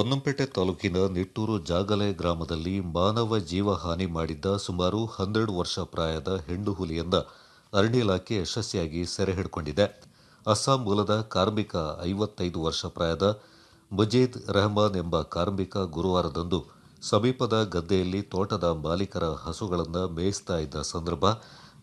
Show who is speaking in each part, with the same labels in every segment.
Speaker 1: ಪೊನ್ನಂಪೇಟೆ ತಾಲೂಕಿನ ನಿಟ್ಟೂರು ಜಾಗಲೆ ಗ್ರಾಮದಲ್ಲಿ ಮಾನವ ಜೀವ ಹಾನಿ ಮಾಡಿದ್ದ ಸುಮಾರು ಹನ್ನೆರಡು ವರ್ಷ ಪ್ರಾಯದ ಹೆಣ್ಣು ಹುಲಿಯನ್ನ ಅರಣ್ಯ ಇಲಾಖೆ ಯಶಸ್ವಿಯಾಗಿ ಸೆರೆ ಹಿಡ್ಕೊಂಡಿದೆ. ಅಸ್ಸಾಂ ಮೂಲದ ಕಾರ್ಮಿಕ ಐವತ್ತೈದು ವರ್ಷ ಪ್ರಾಯದ ಮುಜೀದ್ ರೆಹಮಾನ್ ಎಂಬ ಕಾರ್ಮಿಕ ಗುರುವಾರದಂದು ಸಮೀಪದ ಗದ್ದೆಯಲ್ಲಿ ತೋಟದ ಮಾಲೀಕರ ಹಸುಗಳನ್ನು ಮೇಯಿಸ್ತಾ ಇದ್ದ ಸಂದರ್ಭ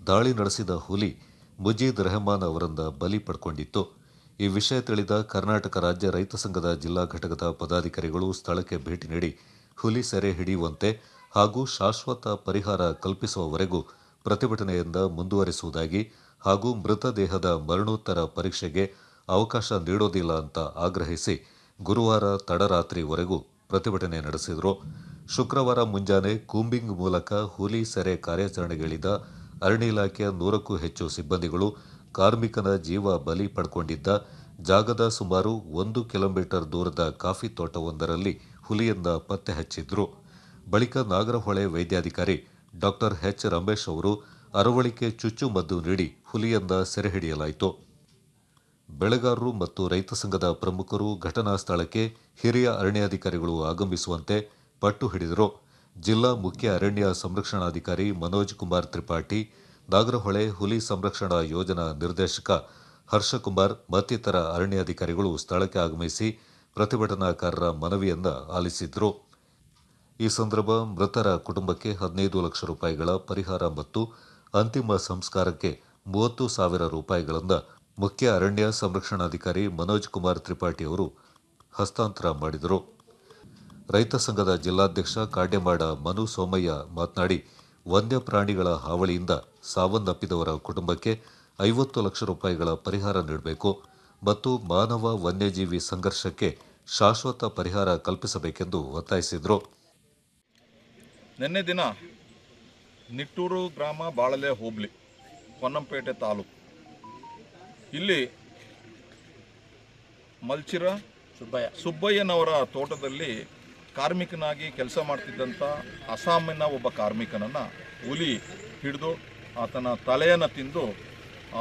Speaker 1: ದಾಳಿ ನಡೆಸಿದ ಹುಲಿ ಮುಜೀದ್ ರೆಹಮಾನ್ ಅವರನ್ನ ಬಲಿ ಪಡ್ಕೊಂಡಿತ್ತು. ಈ ವಿಷಯ ತಿಳಿದ ಕರ್ನಾಟಕ ರಾಜ್ಯ ರೈತ ಸಂಘದ ಜಿಲ್ಲಾ ಘಟಕದ ಪದಾಧಿಕಾರಿಗಳು ಸ್ಥಳಕ್ಕೆ ಭೇಟಿ ನೀಡಿ ಹುಲಿ ಸೆರೆ ಹಿಡಿಯುವಂತೆ ಹಾಗೂ ಶಾಶ್ವತ ಪರಿಹಾರ ಕಲ್ಪಿಸುವವರೆಗೂ ಪ್ರತಿಭಟನೆಯಿಂದ ಮುಂದುವರಿಸುವುದಾಗಿ ಹಾಗೂ ಮೃತದೇಹದ ಮರಣೋತ್ತರ ಪರೀಕ್ಷೆಗೆ ಅವಕಾಶ ನೀಡೋದಿಲ್ಲ ಅಂತ ಆಗ್ರಹಿಸಿ ಗುರುವಾರ ತಡರಾತ್ರಿವರೆಗೂ ಪ್ರತಿಭಟನೆ ನಡೆಸಿದರು. ಶುಕ್ರವಾರ ಮುಂಜಾನೆ ಕೂಂಬಿಂಗ್ ಮೂಲಕ ಹುಲಿ ಸೆರೆ ಕಾರ್ಯಾಚರಣೆಗಿಳಿದ ಅರಣ್ಯ ಇಲಾಖೆಯ ನೂರಕ್ಕೂ ಹೆಚ್ಚು ಸಿಬ್ಬಂದಿಗಳು ಕಾರ್ಮಿಕನ ಜೀವ ಬಲಿ ಪಡ್ಕೊಂಡಿದ್ದ ಜಾಗದ ಸುಮಾರು ಒಂದು ಕಿಲೋಮೀಟರ್ ದೂರದ ಕಾಫಿ ತೋಟವೊಂದರಲ್ಲಿ ಹುಲಿಯಿಂದ ಪತ್ತೆ ಹಚ್ಚಿದ್ರು. ಬಳಿಕ ನಾಗರಹೊಳೆ ವೈದ್ಯಾಧಿಕಾರಿ ಡಾಕ್ಟರ್ ಎಚ್. ರಮೇಶ್ ಅವರು ಅರವಳಿಕೆ ಚುಚ್ಚುಮದ್ದು ನೀಡಿ ಹುಲಿಯಿಂದ ಸೆರೆ ಹಿಡಿಯಲಾಯಿತು. ಬೆಳೆಗಾರರು ಮತ್ತು ರೈತ ಸಂಘದ ಪ್ರಮುಖರು ಘಟನಾ ಸ್ಥಳಕ್ಕೆ ಹಿರಿಯ ಅರಣ್ಯಾಧಿಕಾರಿಗಳು ಆಗಮಿಸುವಂತೆ ಪಟ್ಟು ಹಿಡಿದರು. ಜಿಲ್ಲಾ ಮುಖ್ಯ ಅರಣ್ಯ ಸಂರಕ್ಷಣಾಧಿಕಾರಿ ಮನೋಜ್ ಕುಮಾರ್ ತ್ರಿಪಾಠಿ ನಾಗರಹೊಳೆ ಹುಲಿ ಸಂರಕ್ಷಣಾ ಯೋಜನಾ ನಿರ್ದೇಶಕ ಹರ್ಷಕುಮಾರ್ ಮತ್ತಿತರ ಅರಣ್ಯಾಧಿಕಾರಿಗಳು ಸ್ಥಳಕ್ಕೆ ಆಗಮಿಸಿ ಪ್ರತಿಭಟನಾಕಾರರ ಮನವಿಯನ್ನು ಆಲಿಸಿದ್ರು. ಈ ಸಂದರ್ಭ ಮೃತರ ಕುಟುಂಬಕ್ಕೆ ಹದಿನೈದು ಲಕ್ಷ ರೂಪಾಯಿಗಳ ಪರಿಹಾರ ಮತ್ತು ಅಂತಿಮ ಸಂಸ್ಕಾರಕ್ಕೆ ಮೂವತ್ತು ಸಾವಿರ ರೂಪಾಯಿಗಳನ್ನು ಮುಖ್ಯ ಅರಣ್ಯ ಸಂರಕ್ಷಣಾಧಿಕಾರಿ ಮನೋಜ್ ಕುಮಾರ್ ತ್ರಿಪಾಠಿ ಅವರು ಹಸ್ತಾಂತರ ಮಾಡಿದರು. ರೈತ ಸಂಘದ ಜಿಲ್ಲಾಧ್ಯಕ್ಷ ಕಾಡ್ಯಮಾಡ ಮನು ಸೋಮಯ್ಯ ಮಾತನಾಡಿ ವನ್ಯಪ್ರಾಣಿಗಳ ಹಾವಳಿಯಿಂದ ಸಾವನ್ನಪ್ಪಿದವರ ಕುಟುಂಬಕ್ಕೆ ಐವತ್ತು ಲಕ್ಷ ರೂಪಾಯಿಗಳ ಪರಿಹಾರ ನೀಡಬೇಕು ಮತ್ತು ಮಾನವ ವನ್ಯಜೀವಿ ಸಂಘರ್ಷಕ್ಕೆ ಶಾಶ್ವತ ಪರಿಹಾರ ಕಲ್ಪಿಸಬೇಕೆಂದು ಒತ್ತಾಯಿಸಿದರು.
Speaker 2: ನಿನ್ನೆ ದಿನ ನಿಟ್ಟೂರು ಗ್ರಾಮ ಬಾಳಲೆ ಹೋಬಳಿ ಪೊನ್ನಂಪೇಟೆ ತಾಲೂಕು. ಇಲ್ಲಿ ಮಲ್ಚಿರ
Speaker 3: ಸುಬ್ಬಯ್ಯ.
Speaker 2: ಸುಬ್ಬಯ್ಯನವರ ತೋಟದಲ್ಲಿ ಕಾರ್ಮಿಕನಾಗಿ ಕೆಲಸ ಮಾಡ್ತಿದ್ದಂಥ ಅಸ್ಸಾಮಿನ ಒಬ್ಬ ಕಾರ್ಮಿಕನನ್ನು ಹುಲಿ ಹಿಡಿದು ಆತನ ತಲೆಯನ್ನು ತಿಂದು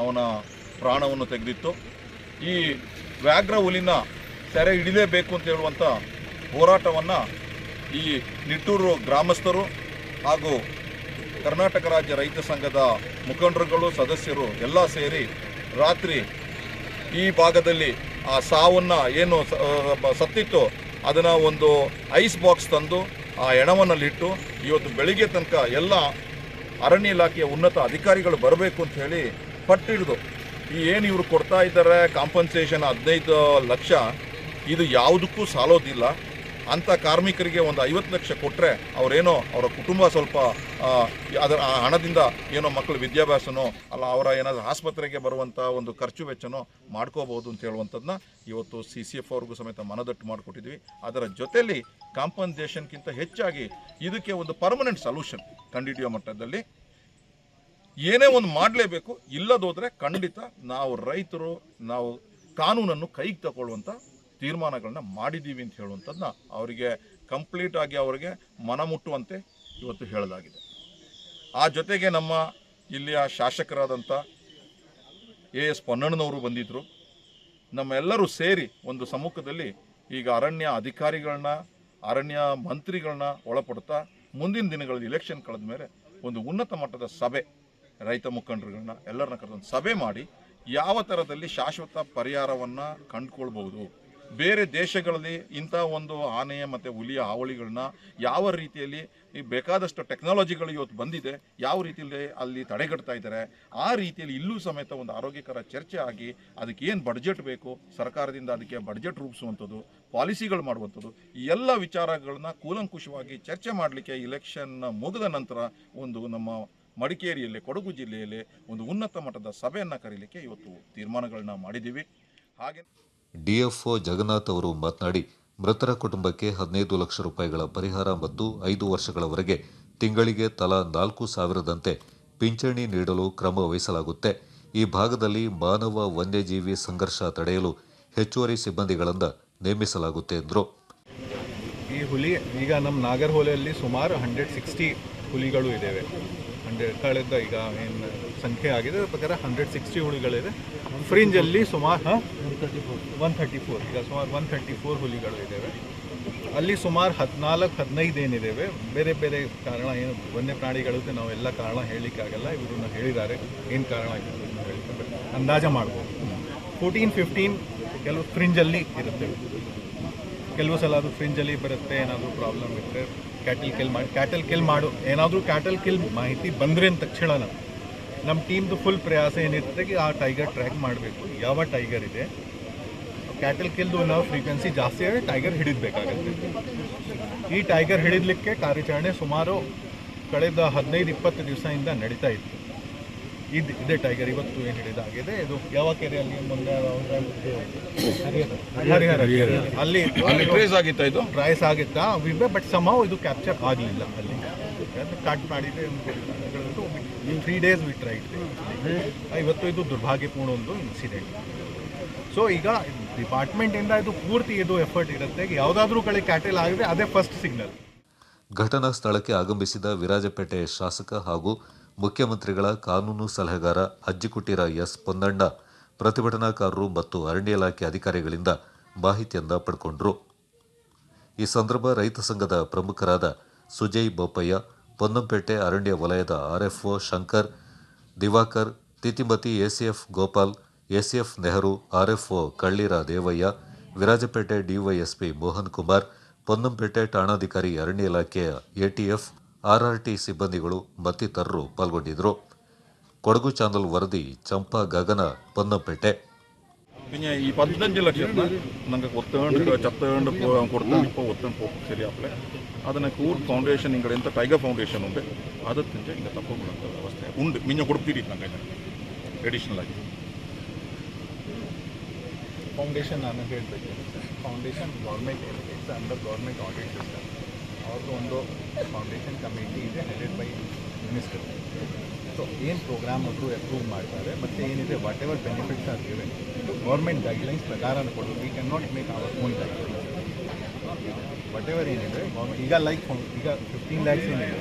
Speaker 2: ಅವನ ಪ್ರಾಣವನ್ನು ತೆಗೆದಿತ್ತು. ಈ ವ್ಯಾಘ್ರ ಹುಲಿನ ಸೆರೆ ಹಿಡಿಲೇಬೇಕು ಅಂತ ಹೇಳುವಂಥ ಹೋರಾಟವನ್ನು ಈ ನಿಟ್ಟೂರು ಗ್ರಾಮಸ್ಥರು ಹಾಗೂ ಕರ್ನಾಟಕ ರಾಜ್ಯ ರೈತ ಸಂಘದ ಮುಖಂಡರುಗಳು, ಸದಸ್ಯರು ಎಲ್ಲ ಸೇರಿ ರಾತ್ರಿ ಈ ಭಾಗದಲ್ಲಿ ಆ ಸಾವನ್ನು ಏನು ಸತ್ತಿತ್ತು ಅದನ್ನು ಒಂದು ಐಸ್ ಬಾಕ್ಸ್ ತಂದು ಆ ಎಣವನ್ನಲ್ಲಿಟ್ಟು ಇವತ್ತು ಬೆಳಿಗ್ಗೆ ತನಕ ಎಲ್ಲ ಅರಣ್ಯ ಇಲಾಖೆಯ ಉನ್ನತ ಅಧಿಕಾರಿಗಳು ಬರಬೇಕು ಅಂತ ಹೇಳಿ ಪಟ್ಟಿಡಿದು. ಈ ಏನು ಇವರು ಕೊಡ್ತಾ ಇದ್ದಾರೆ ಕಾಂಪನ್ಸೇಷನ್ ಹದಿನೈದು ಲಕ್ಷ, ಇದು ಯಾವುದಕ್ಕೂ ಸಾಲೋದಿಲ್ಲ. ಅಂಥ ಕಾರ್ಮಿಕರಿಗೆ ಒಂದು ಐವತ್ತು ಲಕ್ಷ ಕೊಟ್ಟರೆ ಅವರೇನೋ ಅವರ ಕುಟುಂಬ ಸ್ವಲ್ಪ ಅದರ, ಆ ಹಣದಿಂದ ಏನೋ ಮಕ್ಕಳ ವಿದ್ಯಾಭ್ಯಾಸನೋ, ಅಲ್ಲ ಅವರ ಏನಾದರೂ ಆಸ್ಪತ್ರೆಗೆ ಬರುವಂಥ ಒಂದು ಖರ್ಚು ವೆಚ್ಚನೋ ಮಾಡ್ಕೋಬೋದು ಅಂತ ಹೇಳುವಂಥದ್ದನ್ನ ಇವತ್ತು ಸಿ ಸಿ ಎಫ್ ಅವ್ರಿಗೂ ಸಮೇತ ಮನದಟ್ಟು ಮಾಡಿಕೊಟ್ಟಿದ್ವಿ ಅದರ ಜೊತೆಯಲ್ಲಿ ಕಾಂಪನ್ಸೇಷನ್ಗಿಂತ ಹೆಚ್ಚಾಗಿ ಇದಕ್ಕೆ ಒಂದು ಪರ್ಮನೆಂಟ್ ಸೊಲ್ಯೂಷನ್ ಕಂಡಿಡಿಯೋ ಮಟ್ಟದಲ್ಲಿ. ಏನೇ ಒಂದು ಮಾಡಲೇಬೇಕು, ಇಲ್ಲದೋದ್ರೆ ಖಂಡಿತ ನಾವು ರೈತರು, ನಾವು ಕಾನೂನನ್ನು ಕೈಗೆ ತಗೊಳ್ಳುವಂಥ ತೀರ್ಮಾನಗಳನ್ನ ಮಾಡಿದ್ದೀವಿ ಅಂತ ಹೇಳುವಂಥದ್ದನ್ನ ಅವರಿಗೆ ಕಂಪ್ಲೀಟ್ ಆಗಿ ಅವರಿಗೆ ಮನ ಮುಟ್ಟುವಂತೆ ಇವತ್ತು ಹೇಳಲಾಗಿದೆ. ಆ ಜೊತೆಗೆ ನಮ್ಮ ಇಲ್ಲಿಯ ಶಾಸಕರಾದಂಥ ಎ ಎಸ್ ಪೊನ್ನಣ್ಣನವರು ಬಂದಿದ್ದರು ನಮ್ಮೆಲ್ಲರೂ ಸೇರಿ ಒಂದು ಸಮ್ಮುಖದಲ್ಲಿ ಈಗ ಅರಣ್ಯ ಅಧಿಕಾರಿಗಳನ್ನ, ಅರಣ್ಯ ಮಂತ್ರಿಗಳನ್ನ ಒಳಪಡ್ತಾ ಮುಂದಿನ ದಿನಗಳಲ್ಲಿ ಇಲೆಕ್ಷನ್ ಕಳೆದ ಮೇಲೆ ಒಂದು ಉನ್ನತ ಮಟ್ಟದ ಸಭೆ ರೈತ ಮುಖಂಡರುಗಳನ್ನ ಎಲ್ಲರನ್ನ ಕರೆದೊಂದು ಸಭೆ ಮಾಡಿ ಯಾವ ಥರದಲ್ಲಿ ಶಾಶ್ವತ ಪರಿಹಾರವನ್ನು ಕಂಡುಕೊಳ್ಬಹುದು. ಬೇರೆ ದೇಶಗಳಲ್ಲಿ ಇಂಥ ಒಂದು ಆನೆಯ ಮತ್ತು ಹುಲಿಯ ಹಾವಳಿಗಳನ್ನ ಯಾವ ರೀತಿಯಲ್ಲಿ ಈ ಬೇಕಾದಷ್ಟು ಟೆಕ್ನಾಲಜಿಗಳು ಇವತ್ತು ಬಂದಿದೆ, ಯಾವ ರೀತಿಯಲ್ಲಿ ಅಲ್ಲಿ ತಡೆಗಟ್ತಾ ಇದ್ದಾರೆ, ಆ ರೀತಿಯಲ್ಲಿ ಇಲ್ಲೂ ಸಮೇತ ಒಂದು ಆರೋಗ್ಯಕರ ಚರ್ಚೆ ಆಗಿ ಅದಕ್ಕೆ ಏನು ಬಡ್ಜೆಟ್ ಬೇಕು, ಸರ್ಕಾರದಿಂದ ಅದಕ್ಕೆ ಬಡ್ಜೆಟ್ ರೂಪಿಸುವಂಥದ್ದು ಪಾಲಿಸಿಗಳು ಮಾಡುವಂಥದ್ದು, ಈ ಎಲ್ಲ ವಿಚಾರಗಳನ್ನ ಕೂಲಂಕುಷವಾಗಿ ಚರ್ಚೆ ಮಾಡಲಿಕ್ಕೆ ಇಲೆಕ್ಷನ್ ಮುಗಿದ ನಂತರ ಒಂದು ನಮ್ಮ ಮಡಿಕೇರಿಯಲ್ಲಿ, ಕೊಡಗು ಜಿಲ್ಲೆಯಲ್ಲಿ ಒಂದು ಉನ್ನತ ಮಟ್ಟದ ಸಭೆಯನ್ನು ಕರೀಲಿಕ್ಕೆ ಇವತ್ತು ತೀರ್ಮಾನಗಳನ್ನ ಮಾಡಿದ್ದೀವಿ. ಹಾಗೆ
Speaker 1: ಡಿಎಫ್ಒ ಜಗನ್ನಾಥ್ ಅವರು ಮಾತನಾಡಿ, ಮೃತರ ಕುಟುಂಬಕ್ಕೆ ಹದಿನೈದು ಲಕ್ಷ ರೂಪಾಯಿಗಳ ಪರಿಹಾರ ಮತ್ತು ಐದು ವರ್ಷಗಳವರೆಗೆ ತಿಂಗಳಿಗೆ ತಲಾ ನಾಲ್ಕು ಸಾವಿರದಂತೆ ಪಿಂಚಣಿ ನೀಡಲು ಕ್ರಮ ವಹಿಸಲಾಗುತ್ತೆ. ಈ ಭಾಗದಲ್ಲಿ ಮಾನವ ವನ್ಯಜೀವಿ ಸಂಘರ್ಷ ತಡೆಯಲು ಹೆಚ್ಚುವರಿ ಸಿಬ್ಬಂದಿಗಳನ್ನು ನೇಮಿಸಲಾಗುತ್ತೆ ಎಂದರು.
Speaker 4: ಈ ಹುಲಿ, ಈಗ ನಮ್ಮ ನಾಗರ್ಹೊಲೆಯಲ್ಲಿ ಸುಮಾರು ಹಂಡ್ರೆಡ್ ಸಿಕ್ಸ್ಟಿ ಹುಲಿಗಳು ಇದ್ದಾವೆ. ಹಂಡ್ರೆಡ್ ಕಳೆದ ಈಗ ಏನು ಸಂಖ್ಯೆ ಆಗಿದೆ ಪ್ರಕಾರ ಹಂಡ್ರೆಡ್ ಸಿಕ್ಸ್ಟಿ ಹುಲಿಗಳಿದೆ. ಫ್ರಿಂಜಲ್ಲಿ ಸುಮಾರು ಒನ್ ಥರ್ಟಿ ಫೋರ್ ಈಗ ಸುಮಾರು ಒನ್ ಥರ್ಟಿ ಫೋರ್ ಹುಲಿಗಳು ಇದ್ದಾವೆ ಅಲ್ಲಿ ಸುಮಾರು ಹದಿನಾಲ್ಕು ಹದಿನೈದು ಏನಿದ್ದೇವೆ ಬೇರೆ ಬೇರೆ ಕಾರಣ ಏನು ವನ್ಯ ನಾವು ನಾವೆಲ್ಲ ಕಾರಣ ಹೇಳಲಿಕ್ಕಾಗಲ್ಲ ಇವ್ರನ್ನ ಹೇಳಿದ್ದಾರೆ. ಏನು ಕಾರಣ ಹೇಳಿಕ್ಕೆ ಅಂದಾಜ ಮಾಡ್ಬೋದು. ಫೋರ್ಟೀನ್ ಫಿಫ್ಟೀನ್ ಕೆಲವು ಫ್ರಿಂಜಲ್ಲಿ ಇರುತ್ತೆ. ಕೆಲವು ಸಲ ಅದು ಫ್ರಿಂಜಲ್ಲಿ ಬರುತ್ತೆ ಏನಾದರೂ ಪ್ರಾಬ್ಲಮ್ ಇದ್ದರೆ ಕ್ಯಾಟಲ್ ಕಿಲ್ ಮಾಡಿ ಕ್ಯಾಟಲ್ ಕಿಲ್ ಮಾಡು. ಏನಾದರೂ ಕ್ಯಾಟಲ್ ಕಿಲ್ ಮಾಹಿತಿ ಬಂದರೆ ಅಂತ ತಕ್ಷಣ ನಮ್ಮ ಟೀಮ್ದು ಫುಲ್ ಪ್ರಯಾಸ ಏನಿರ್ತದೆ ಕಿ ಆ ಟೈಗರ್ ಟ್ರ್ಯಾಕ್ ಮಾಡಬೇಕು. ಯಾವ ಟೈಗರ್ ಇದೆ? ಕ್ಯಾಟಲ್ ಕಿಲ್ದು ನಾವು ಫ್ರೀಕ್ವೆನ್ಸಿ ಜಾಸ್ತಿ ಆದರೆ ಟೈಗರ್ ಹಿಡಿದಬೇಕಾಗತ್ತೆ. ಈ ಟೈಗರ್ ಹಿಡಿದಲಿಕ್ಕೆ ಕಾರ್ಯಾಚರಣೆ ಸುಮಾರು ಕಳೆದ ಹದಿನೈದು ಇಪ್ಪತ್ತು ದಿವಸದಿಂದ ನಡೀತಾ ಇತ್ತು. ಇದು ಇದೇ ಟೈಗರ್ ಇವತ್ತು ಏನು ಹಿಡಿದಾಗಿದೆ ಇದು ಯಾವ ಕೆರೆಯಲ್ಲಿ ಮುಂದೆ ಹರಿಹರ. ಅಲ್ಲಿ
Speaker 2: ಅಲ್ಲಿ ಟ್ರೇಸ್ ಆಗಿತ್ತಾ ಇದು?
Speaker 4: ಪ್ರೈಸ್ ಆಗಿತ್ತಾ? ವಿವೆ ಬಟ್ ಸಮ ಇದು ಕ್ಯಾಪ್ಚರ್ ಆಗಲಿಲ್ಲ ಅಲ್ಲಿ. ಕಟ್ ಮಾಡಿದೆ ತ್ರೀ ಡೇಸ್ ವಿ ಇಟ್ಟು ಇವತ್ತು ಇದು ದುರ್ಭಾಗ್ಯಪೂರ್ಣ ಒಂದು ಇನ್ಸಿಡೆಂಟ್ ಸೊ ಈಗ ಡಿಪಾರ್ಟ್ಮೆಂಟಿಂದ ಇದು ಪೂರ್ತಿ ಇದು ಎಫರ್ಟ್ ಇರುತ್ತೆ. ಯಾವುದಾದ್ರೂ ಕಡೆ ಕ್ಯಾಟಲ್ ಆಗಿದೆ ಅದೇ ಫಸ್ಟ್ ಸಿಗ್ನಲ್
Speaker 1: ಘಟನಾ ಸ್ಥಳಕ್ಕೆ ಆಗಮಿಸಿದ ವಿರಾಜಪೇಟೆ ಶಾಸಕ ಹಾಗೂ ಮುಖ್ಯಮಂತ್ರಿಗಳ ಕಾನೂನು ಸಲಹೆಗಾರ ಅಜ್ಜಿಕುಟೀರ ಎಸ್ ಪೊನ್ನಣ್ಣ, ಪ್ರತಿಭಟನಾಕಾರರು ಮತ್ತು ಅರಣ್ಯ ಇಲಾಖೆ ಅಧಿಕಾರಿಗಳಿಂದ ಮಾಹಿತಿಯನ್ನ ಪಡ್ಕೊಂಡ್ರು. ಈ ಸಂದರ್ಭ ರೈತ ಸಂಘದ ಪ್ರಮುಖರಾದ ಸುಜಯ್ ಬೋಪಯ್ಯ ಪೊನ್ನಂಪೇಟೆ, ಅರಣ್ಯ ವಲಯದ RFO Shankar, Diwakar, Titimati, ACF Gopal, ACF Nehru, RFO Kalleera Devaiah, Virajpet DYSP Mohan Kumar, Ponnampet ಠಾಣಾಧಿಕಾರಿ ಅರಣ್ಯ ಇಲಾಖೆಯ ಎಟಿಎಫ್, ಆರ್ಆರ್ಟಿ ಸಿಬ್ಬಂದಿಗಳು ಮತ್ತಿತರರು ಪಾಲ್ಗೊಂಡಿದ್ದರು. ಕೊಡಗು ಚಾನಲ್ ವರದಿ, ಚಂಪಾ ಗಗನ, ಪೊನ್ನಂಪೇಟೆ.
Speaker 2: പിന്നെ ഈ പതിനഞ്ച് ലക്ഷത്തിന് നിങ്ങൾക്ക് ഒത്തേണ്ട് ചത്തേണ്ട് കൊടുത്തേണ്ട് ഇപ്പോൾ ഒത്തേണ്ട് പോകും ശരിയാപ്പില്ല ಅದನ್ನ ಕೂರ್ ಫೌಂಡೇಶನ್ ಇಂಗಡೆ ಅಂತ ಟೈಗರ್ ಫೌಂಡೇಶನ್ ಉಂಟು ಅದಕ್ಕಿಂತ ಹಿಂಗೆ ತಪ್ಪುಗಳಂತ ವ್ಯವಸ್ಥೆ ಉಂಟು ಮಿಂಜ ಕೊಡ್ತೀರಿ ನಂಗೆ ಎಡಿಷನಲ್ ಆಗಿ
Speaker 4: ಫೌಂಡೇಶನ್ ನಾನು ಹೇಳಬೇಕು ಫೌಂಡೇಶನ್ ಗೌರ್ಮೆಂಟ್ ಏನಿದೆ it's under government audit system ಅವ್ರದ್ದು ಒಂದು ಫೌಂಡೇಶನ್ ಕಮಿಟಿ ಇದೆ ಹೆಡೆಡ್ ಬೈ ಮಿನಿಸ್ಟರ್ ಸೊ ಏನು ಪ್ರೋಗ್ರಾಮ್ ಅವರು ಅಪ್ರೂವ್ ಮಾಡ್ತಾರೆ, ಮತ್ತು ಏನಿದೆ whatever benefits are given government guidelines ಪ್ರಕಾರ ಕೊಡು we can not make our own guidelines whatever ಏನಿದೆ ಗೌರ್ಮೆಂಟ್ ಈಗ ಲೈಕ್ ಈಗ ಫಿಫ್ಟೀನ್ ಲ್ಯಾಕ್ಸ್ ಏನಿದೆ.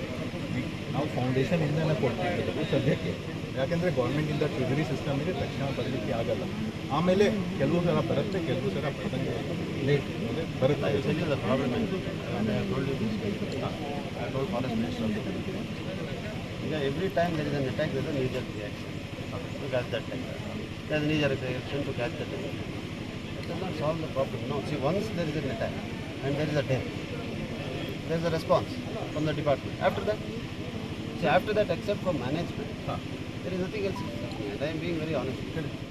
Speaker 4: ನಾವು ಫೌಂಡೇಶನಿಂದನೇ ಕೊಡ್ತಿದ್ದೀವಿ ಸದ್ಯಕ್ಕೆ. ಯಾಕೆಂದರೆ ಗೌರ್ಮೆಂಟಿಂದ ಟ್ರೆಜರಿ ಸಿಸ್ಟಮ್ ಇದೆ, ತಕ್ಷಣ ಬರಲಿಕ್ಕೆ ಆಗಲ್ಲ. ಆಮೇಲೆ ಕೆಲವು ಸಲ ಬರುತ್ತೆ, ಕೆಲವು ಸಲ ಬರ್ತಂಗೆ ಲೇಟ್ ಬರುತ್ತೆ.
Speaker 3: Every time there is an attack, there is a knee reaction to catch that attack. There is a knee reaction to catch that attack. It does not solve the problem. No, see, once there is an attack and there is a death, there is a response from the department. After that, see, after that, except from management, there is nothing else. I am being very honest.